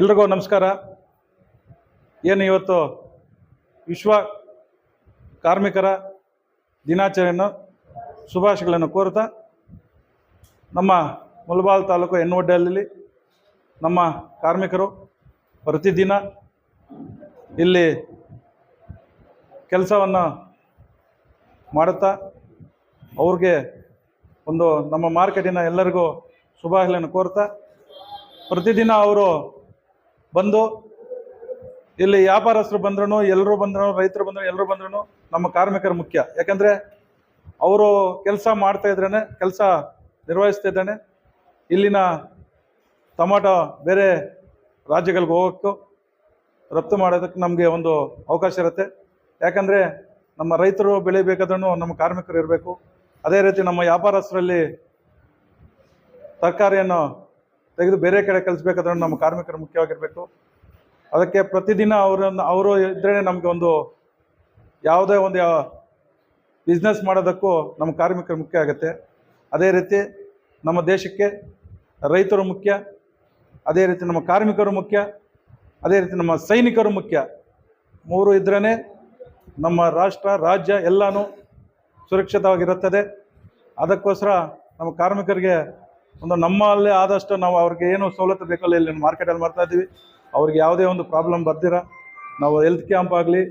ಎಲ್ರಿಗೂ ನಮಸ್ಕಾರ. ಏನು ಇವತ್ತು ವಿಶ್ವ ಕಾರ್ಮಿಕರ ದಿನಾಚರಣೆಯನ್ನು ಶುಭಾಶಯಗಳನ್ನು ಕೋರುತ್ತಾ ನಮ್ಮ ಮುಲ್ಬಾಲ್ ತಾಲೂಕು ಎನ್ನುವಡ್ಡಲ್ಲಿ ನಮ್ಮ ಕಾರ್ಮಿಕರು ಪ್ರತಿದಿನ ಇಲ್ಲಿ ಕೆಲಸವನ್ನು ಮಾಡುತ್ತಾ ಅವ್ರಿಗೆ ಒಂದು ನಮ್ಮ ಮಾರ್ಕೆಟಿನ ಎಲ್ಲರಿಗೂ ಶುಭಾಶಯಗಳನ್ನು ಕೋರ್ತಾ ಪ್ರತಿದಿನ ಅವರು ಬಂದು ಇಲ್ಲಿ ವ್ಯಾಪಾರಸ್ಥರು ಬಂದ್ರೂ ಎಲ್ಲರೂ ಬಂದ್ರು ರೈತರು ಬಂದ್ರು ಎಲ್ಲರೂ ಬಂದ್ರು ನಮ್ಮ ಕಾರ್ಮಿಕರು ಮುಖ್ಯ. ಯಾಕಂದರೆ ಅವರು ಕೆಲಸ ಮಾಡ್ತಾ ಇದ್ರೇ ಕೆಲಸ ನಿರ್ವಹಿಸ್ತಾ ಇದ್ದಾನೆ ಇಲ್ಲಿನ ಟೊಮಾಟೊ ಬೇರೆ ರಾಜ್ಯಗಳಿಗೆ ಹೋಗೋಕ್ಕೂ ರಫ್ತು ಮಾಡೋದಕ್ಕೆ ನಮಗೆ ಒಂದು ಅವಕಾಶ ಇರುತ್ತೆ. ಯಾಕಂದರೆ ನಮ್ಮ ರೈತರು ಬೆಳಿಬೇಕಾದ್ರೂ ನಮ್ಮ ಕಾರ್ಮಿಕರು ಇರಬೇಕು. ಅದೇ ರೀತಿ ನಮ್ಮ ವ್ಯಾಪಾರಸ್ಥರಲ್ಲಿ ತರಕಾರಿಯನ್ನು ತೆಗೆದು ಬೇರೆ ಕಡೆ ಕಲಿಸ್ಬೇಕಾದ್ರೆ ನಮ್ಮ ಕಾರ್ಮಿಕರು ಮುಖ್ಯವಾಗಿರಬೇಕು. ಅದಕ್ಕೆ ಪ್ರತಿದಿನ ಅವರನ್ನು, ಅವರು ಇದ್ರೇ ನಮಗೆ ಒಂದು ಯಾವುದೇ ಒಂದು ಬಿಸ್ನೆಸ್ ಮಾಡೋದಕ್ಕೂ ನಮ್ಮ ಕಾರ್ಮಿಕರು ಮುಖ್ಯ ಆಗುತ್ತೆ. ಅದೇ ರೀತಿ ನಮ್ಮ ದೇಶಕ್ಕೆ ರೈತರು ಮುಖ್ಯ. ಅದೇ ರೀತಿ ನಮ್ಮ ಕಾರ್ಮಿಕರು ಮುಖ್ಯ. ಅದೇ ರೀತಿ ನಮ್ಮ ಸೈನಿಕರು ಮುಖ್ಯ. ಮೂರು ಇದ್ರೇ ನಮ್ಮ ರಾಷ್ಟ್ರ, ರಾಜ್ಯ ಎಲ್ಲನೂ ಸುರಕ್ಷಿತವಾಗಿರುತ್ತದೆ. ಅದಕ್ಕೋಸ್ಕರ ನಮ್ಮ ಕಾರ್ಮಿಕರಿಗೆ ಒಂದು ನಮ್ಮಲ್ಲೇ ಆದಷ್ಟು ನಾವು ಅವ್ರಿಗೆ ಏನು ಸವಲತ್ತು ಬೇಕಲ್ಲ ಇಲ್ಲಿ ಮಾರ್ಕೆಟಲ್ಲಿ ಮಾಡ್ತಾ ಇದ್ದೀವಿ. ಅವ್ರಿಗೆ ಯಾವುದೇ ಒಂದು ಪ್ರಾಬ್ಲಮ್ ಬರ್ದಿರ, ನಾವು ಹೆಲ್ತ್ ಕ್ಯಾಂಪ್ ಆಗಲಿ,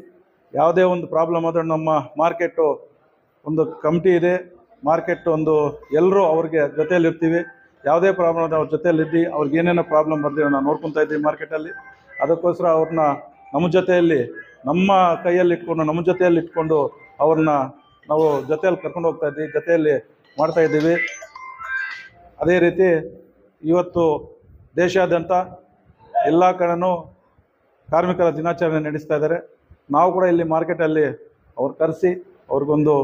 ಯಾವುದೇ ಒಂದು ಪ್ರಾಬ್ಲಮ್ ಆದರೂ ನಮ್ಮ ಮಾರ್ಕೆಟು ಒಂದು ಕಮಿಟಿ ಇದೆ. ಮಾರ್ಕೆಟ್ ಒಂದು ಎಲ್ಲರೂ ಅವ್ರಿಗೆ ಜೊತೆಯಲ್ಲಿರ್ತೀವಿ ಯಾವುದೇ ಪ್ರಾಬ್ಲಮ್ ಅವ್ರ ಜೊತೆಯಲ್ಲಿದ್ದು ಅವ್ರಿಗೆ ಏನೇನೋ ಪ್ರಾಬ್ಲಮ್ ಬರ್ದಿರೋ ನಾವು ನೋಡ್ಕೊತಾ ಇದ್ದೀವಿ ಮಾರ್ಕೆಟಲ್ಲಿ ಅದಕ್ಕೋಸ್ಕರ ಅವ್ರನ್ನ ನಮ್ಮ ಜೊತೆಯಲ್ಲಿ, ನಮ್ಮ ಕೈಯಲ್ಲಿ ಇಟ್ಕೊಂಡು, ನಮ್ಮ ಜೊತೆಯಲ್ಲಿ ಇಟ್ಕೊಂಡು ಅವ್ರನ್ನ ನಾವು ಜೊತೆಯಲ್ಲಿ ಕರ್ಕೊಂಡು ಹೋಗ್ತಾ ಇದ್ದೀವಿ ಜೊತೆಯಲ್ಲಿ ಮಾಡ್ತಾ ಇದ್ದೀವಿ. ಅದೇ ರೀತಿ ಇವತ್ತು ದೇಶಾದ್ಯಂತ ಎಲ್ಲ ಕಡೆನೂ ಕಾರ್ಮಿಕರ ದಿನಾಚರಣೆ ನಡೆಸ್ತಾ ಇದ್ದಾರೆ. ನಾವು ಕೂಡ ಇಲ್ಲಿ ಮಾರ್ಕೆಟಲ್ಲಿ ಅವ್ರು ಕರೆಸಿ, ಅವ್ರಿಗೊಂದು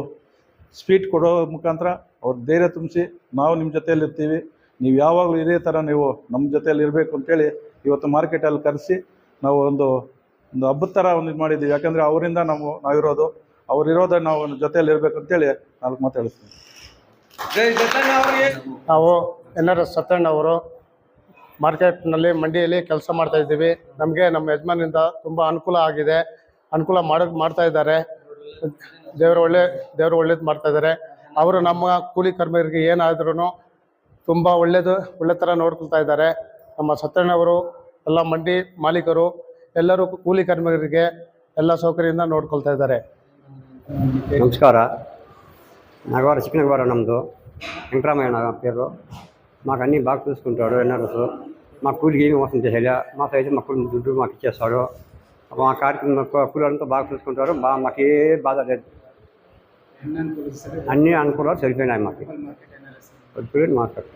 ಸ್ವೀಟ್ ಕೊಡೋ ಮುಖಾಂತರ ಅವ್ರ ಧೈರ್ಯ ತುಂಬಿಸಿ ನಾವು ನಿಮ್ಮ ಜೊತೆಯಲ್ಲಿ ಇರ್ತೀವಿ. ನೀವು ಯಾವಾಗಲೂ ಇದೇ ಥರ ನೀವು ನಮ್ಮ ಜೊತೆಯಲ್ಲಿ ಇರಬೇಕು ಅಂತೇಳಿ ಇವತ್ತು ಮಾರ್ಕೆಟಲ್ಲಿ ಕರೆಸಿ ನಾವು ಒಂದು ಒಂದು ಹಬ್ಬದ ಥರ ಒಂದು ಇದು ಮಾಡಿದ್ದೀವಿ. ಯಾಕಂದರೆ ಅವರಿಂದ ನಾವು, ನಾವಿರೋದು. ಅವರಿರೋದನ್ನ ನಾವು ಜೊತೆಯಲ್ಲಿ ಇರಬೇಕು ಅಂತೇಳಿ ನಾಲ್ಕು ಮಾತಾಡಿಸ್ತೀನಿ ನಾವು ಎನ್ ಆರ್ ಎಸ್ ಸತ್ಯಣ್ಣ ಅವರು ಮಾರ್ಕೆಟ್ನಲ್ಲಿ ಮಂಡಿಯಲ್ಲಿ ಕೆಲಸ ಮಾಡ್ತಾ ಇದ್ದೀವಿ. ನಮಗೆ ನಮ್ಮ ಯಜಮಾನಿಂದ ತುಂಬ ಅನುಕೂಲ ಆಗಿದೆ. ಅನುಕೂಲ ಮಾಡೋಕೆ ಮಾಡ್ತಾ ಇದ್ದಾರೆ. ದೇವರು ಒಳ್ಳೆ ದೇವರು ಒಳ್ಳೇದು ಮಾಡ್ತಾ ಇದ್ದಾರೆ. ಅವರು ನಮ್ಮ ಕೂಲಿ ಕಾರ್ಮಿಕರಿಗೆ ಏನಾದ್ರೂ ತುಂಬ ಒಳ್ಳೇದು ಒಳ್ಳೆ ಥರ ನೋಡ್ಕೊಳ್ತಾ ಇದ್ದಾರೆ. ನಮ್ಮ ಸತ್ಯಣ್ಣವರು ಎಲ್ಲ ಮಂಡಿ ಮಾಲೀಕರು ಎಲ್ಲರೂ ಕೂಲಿ ಕಾರ್ಮಿಕರಿಗೆ ಎಲ್ಲ ಸೌಕರ್ಯದಿಂದ ನೋಡ್ಕೊಳ್ತಾ ಇದ್ದಾರೆ. ನಮಸ್ಕಾರ. నగవాడ నమ్మదు వెంకటరామయ్య నా పేరు మాకు అన్నీ బాగా చూసుకుంటాడు ఎన్ఆర్ఎస్ మా కూలికి ఏమి మోసం చేసేలా మా సైజు మా కూలి దుడ్డు మాకు ఇచ్చేస్తాడు. మా కార్యక్రమం కూలంతా బాగా చూసుకుంటారు బాగా మాకు ఏ బాధ లేదు. అన్ని అనుకూలాలు సరిపోయినాయి మాకు. మాట్లాడు